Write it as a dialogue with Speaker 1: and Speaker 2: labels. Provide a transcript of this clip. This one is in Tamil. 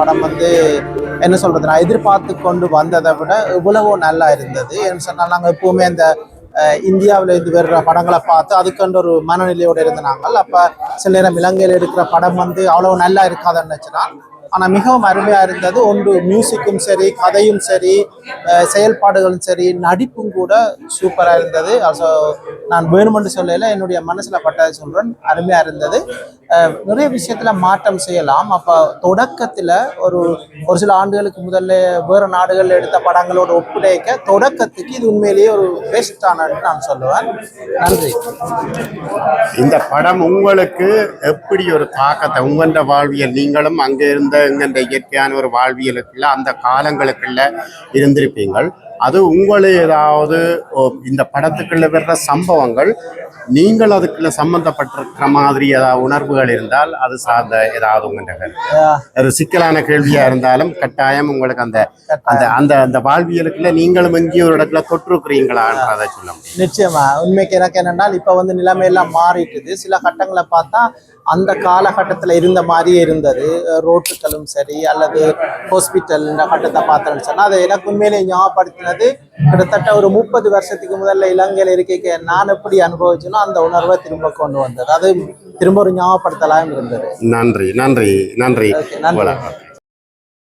Speaker 1: படம் வந்து என்ன சொல்றது நான் எதிர்பார்த்து கொண்டு வந்ததை விட இவ்வளவோ நல்லா இருந்தது. ஏன்னு சொன்னால் நாங்கள் எப்பவுமே அந்த இந்தியாவில் இருந்து வர்ற படங்களை பார்த்து அதுக்கென்ற ஒரு மனநிலையோடு இருந்த நாங்கள். அப்போ சில நேரம் இலங்கையில் இருக்கிற படம் வந்து அவ்வளோ நல்லா இருக்காதுன்னு நினச்சினா ஆனால் மிகவும் அருமையாக இருந்தது. ஒன்று மியூசிக்கும் சரி கதையும் சரி செயல்பாடுகளும் சரி நடிப்பும் கூட சூப்பராக இருந்தது. ஸோ நான் வேணுமென்று சொல்லல என்னுடைய மனசில் பட்டதை சொல்கிறேன் அருமையாக இருந்தது. நிறைய விஷயத்தில் மாற்றம் செய்யலாம். அப்போ தொடக்கத்தில் ஒரு ஒரு சில ஆண்டுகளுக்கு முதல்ல வேறு நாடுகளில் எடுத்த படங்களோடு ஒப்புடைக்க தொடக்கத்துக்கு இது உண்மையிலேயே ஒரு பெஸ்டானு நான் சொல்லுவேன். நன்றி.
Speaker 2: இந்த படம் உங்களுக்கு எப்படி ஒரு தாக்கத்தை உங்கள வாழ்வியல் நீங்களும் அங்கே இருந்த எங்கெந்த இயற்கையான ஒரு வாழ்வியலுக்குள்ள அந்த காலங்களுக்குள்ள இருந்திருப்பீங்கள். அது உங்களை ஏதாவது இந்த படத்துக்குள்ள வர்ற சம்பவங்கள் நீங்கள் அதுக்குள்ள சம்பந்தப்பட்டிருக்கிற மாதிரி ஏதாவது உணர்வுகள் இருந்தால் அது சார்ந்த ஏதாவது
Speaker 1: அஹ்
Speaker 2: ஒரு சிக்கலான கேள்வியா இருந்தாலும் கட்டாயம் உங்களுக்கு அந்த அந்த அந்த அந்த வாழ்வியலுக்குள்ள நீங்களும் எங்கேயோ ஒரு இடத்துல தொற்றுக்கிறீங்களான்றதை சொல்ல முடியும்.
Speaker 1: நிச்சயமா. உண்மைக்கு எனக்கு என்னென்னால் இப்போ வந்து நிலைமை எல்லாம் மாறிட்டுது. சில கட்டங்களை பார்த்தா அந்த காலகட்டத்தில் இருந்த மாதிரியே இருந்தது. அஹ் ரோட்டுகளும் சரி அல்லது ஹாஸ்பிட்டல் இந்த கட்டத்தை பார்த்தேன்னு சொன்னால் அது எனக்கு உண்மையிலே ஞாபகப்படுத்தினது கிட்டத்தட்ட ஒரு முப்பது வருஷத்துக்கு முதல்ல இலங்கையில் இருக்க நான் எப்படி அனுபவிச்சனோ அந்த உணர்வை திரும்ப கொண்டு வந்தது. அது திரும்ப ஒரு ஞாபகப்படுத்தலாம் இருந்தது.
Speaker 2: நன்றி நன்றி நன்றி.
Speaker 1: நன்றி.